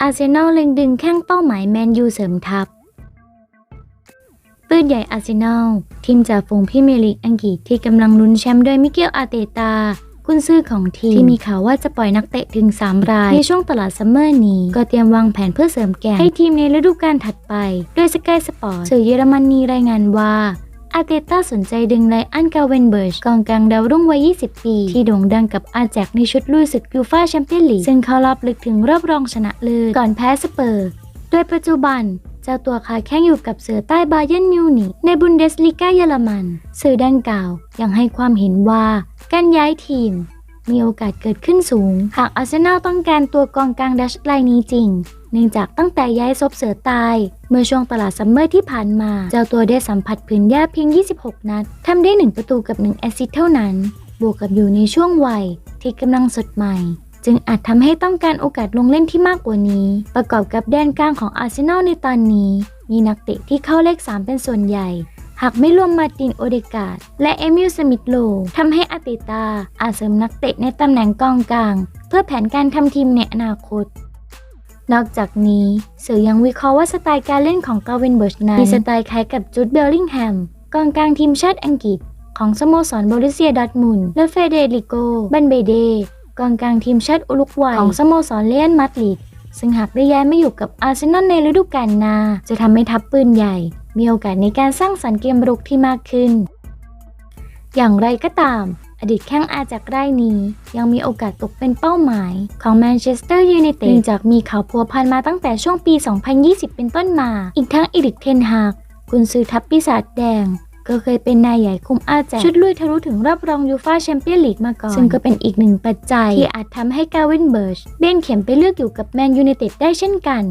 อาร์เซนอลเล็งดึงแข้งเป้าหมายแมนยูเสริมทัพ ปืนใหญ่อาร์เซนอลทีมจากฝูงพรี่เมีลีกอังกฤษที่กำลังลุ้นแชมป์โดยมิเกลอาเตตากุนซือของทีม ที่มีข่าวว่าจะปล่อยนักเตะถึง 3 ราย ในช่วงตลาดซัมเมอร์นี้ ก็เตรียมวางแผนเพื่อเสริมแก่งให้ทีมในฤดูกาลถัดไป โดยสกายสปอร์ตสื่อเยอรมนีรายงานว่า อาร์เตต้าสนใจดึงไลอันกาเวนเบิร์ชกองกลางดาวรุ่งวัย 20 ปี ที่โด่งดังกับอาแจกในชุดลุยศึกยูฟ่าแชมเปี้ยนลีกซึ่งเข้ารอบลึกถึงรอบรองชนะเลิศก่อนแพ้สเปอร์ โดยปัจจุบันเจ้าตัวค้าแข้งอยู่กับเสือใต้บาเยนมิวนิกในบุนเดสลีกาเยอรมัน สื่อดังกล่าวยังให้ความเห็นว่าการย้ายทีม มีโอกาสเกิดขึ้นสูง หากอาร์เซนอลต้องการตัวกองกลางดัชรายนี้จริง เนื่องจากตั้งแต่ย้ายซบเสือตาย เมื่อช่วงตลาดซัมเมอร์ที่ผ่านมา เจ้าตัวได้สัมผัสผืนหญ้าเพียง 26 นัดทำได้ 1 ประตูกับ 1 แอสซิสเท่านั้น บวกกับอยู่ในช่วงวัยที่กำลังสดใหม่ จึงอาจทำให้ต้องการโอกาสลงเล่นที่มากกว่านี้ ประกอบกับแดนกลางของอาร์เซนอลในตอนนี้ มีนักเตะที่เข้าเลข 3 เป็นส่วนใหญ่ หากไม่รวมมาตินโอเดกาดและเอมิลสมิธโลทำให้อาเตตาอาจเสริมนักเตะในตำแหน่งกองกลาง เพื่อแผนการทำทีมในอนาคต นอกจากนี้สื่อยังวิเคราะห์ว่าสไตล์การเล่นของกาวินเบิร์ชนั้นมีสไตล์คล้ายกับจูดเบลลิงแฮมกองกลางทีมชาติอังกฤษ ของสโมสรบริเซียดอทมุนและเฟเดริโก บันเบเดกองกลางทีมชาติอุรุกวัยของสโมสรเลียนมาดริดซึ่งหากได้ย้ายมาอยู่กับอาร์เซนอลในฤดูกาลหน้า จะทำให้ทัพปืนใหญ่ มีโอกาสในการสร้างสรรค์เกมรุกที่มากขึ้น อย่างไรก็ตาม อดีตแข้งอาจากไร่นี้ ยังมีโอกาสตกเป็นเป้าหมายของแมนเชสเตอร์ยูไนเต็ดเนื่องจากมีข่าวพัวพันมาตั้งแต่ช่วงปี 2020 เป็นต้นมา อีกทั้งอีริกเทนฮากกุนซือทัพปีศาจแดงก็เคยเป็นนายใหญ่คุมอาแจกชุดลุยทะลุถึงรอบรองยูฟ่าแชมเปี้ยนลีกมาก่อน ซึ่งก็เป็นอีกหนึ่งปัจจัยที่อาจทำให้กาวินเบิร์ชเบนเข็มไปเลือกอยู่กับแมนยูไนเต็ดได้เช่นกัน